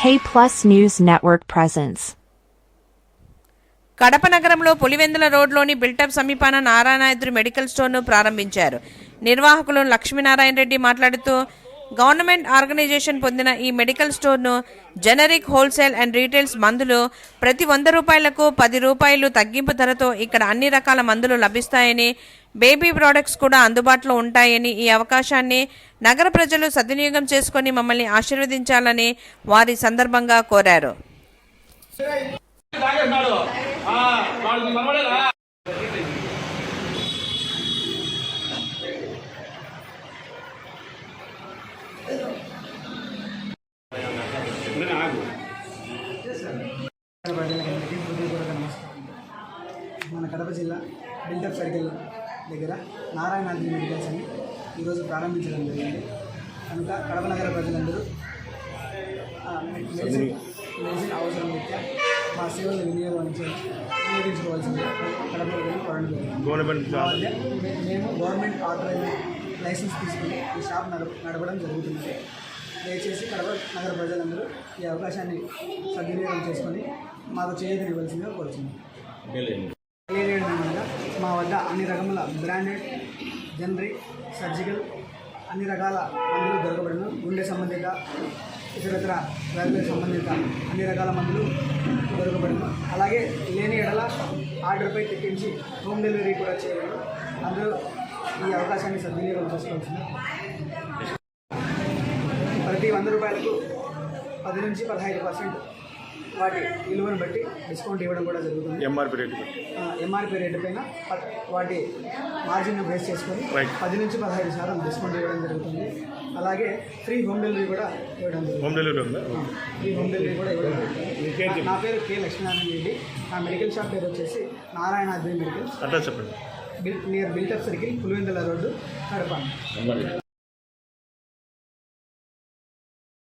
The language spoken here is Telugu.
K Plus News Network presents. Kadapa నగరంలో పులివెందుల రోడ్లోని బిల్టప్ సమీపాన నారాయణాద్రి మెడికల్ స్టోర్ను ప్రారంభించారు నిర్వాహకులు లక్ష్మీనారాయణ రెడ్డి మాట్లాడుతూ గవర్నమెంట్ ఆర్గనైజేషన్ పొందిన ఈ మెడికల్ స్టోర్ను జనరిక్ హోల్సేల్ అండ్ రీటైల్స్ మందులు ప్రతి వంద రూపాయలకు పది రూపాయలు తగ్గింపు ధరతో ఇక్కడ అన్ని రకాల మందులు లభిస్తాయని బేబీ ప్రోడక్ట్స్ కూడా అందుబాటులో ఉంటాయని ఈ అవకాశాన్ని నగర ప్రజలు సద్వినియోగం చేసుకొని మమ్మల్ని ఆశీర్వదించాలని వారి సందర్భంగా కోరారు. ప్రజలకందరికీ హృదయపూర్వక నమస్కారం మన కడప జిల్లా బిల్డప్ సర్కిల్ దగ్గర నారాయణాద్రి మెడికల్స్ అని ఈరోజు ప్రారంభించడం జరిగింది. కనుక కడప నగర ప్రజలందరూ మెడిసిన్ మెడిసిన్ అవసరం రీత్యా మా సేవలు వినియోగించ వినియోగించుకోవాల్సింది కడప ప్రజలు కోరడం మేము గవర్నమెంట్ ఆథరైజ్ లైసెన్స్ తీసుకుని ఈ షాప్ నడప నడపడం జరుగుతుంది. దయచేసి కడప నగర ప్రజలందరూ ఈ అవకాశాన్ని సద్వినియోగం చేసుకొని మాకు చేయగలిగవలసిందిగా కోరుతున్నాం తెలియజేయడమనగా మా వద్ద అన్ని రకముల బ్రాండెడ్ జనరిక్ సర్జికల్ అన్ని రకాల మందులు దొరకబడిన. గుండె సంబంధిత ఇతరత్ర వ్యాధులకు సంబంధిత అన్ని రకాల మందులు దొరకబడిన. అలాగే లేని ఎడల ఆర్డర్పై తెప్పించి హోమ్ డెలివరీ కూడా చేయగలరు. అందరూ ఈ అవకాశాన్ని సద్వినియోగం చేసుకోవాల్సింది వంద రూపాయలకు పది నుంచి పదహైదు పర్సెంట్ వాటి విలువను బట్టి డిస్కౌంట్ ఇవ్వడం కూడా జరుగుతుంది. ఎంఆర్పి రేటు ఎంఆర్పి రేటు పైన వాటి మార్జిన్ బేస్ చేసుకొని. పది నుంచి పదహైదు శాతం డిస్కౌంట్ ఇవ్వడం జరుగుతుంది. అలాగే ఫ్రీ హోమ్ డెలివరీ కూడా ఇవ్వడం హోమ్ డెలివరీ ఉందా? ఫ్రీ హోమ్ డెలివరీ కూడా ఇవ్వడం జరుగుతుంది. నా పేరు కె లక్ష్మీనారాయణ రెడ్డి. నా మెడికల్ షాప్ పేరు వచ్చేసి నారాయణ అద్వై మెడికల్స్ అడ్రస్ చెప్పండి. బిల్ నియర్ బిల్టప్ సర్కిల్ పులివెందుల రోడ్డు కడప.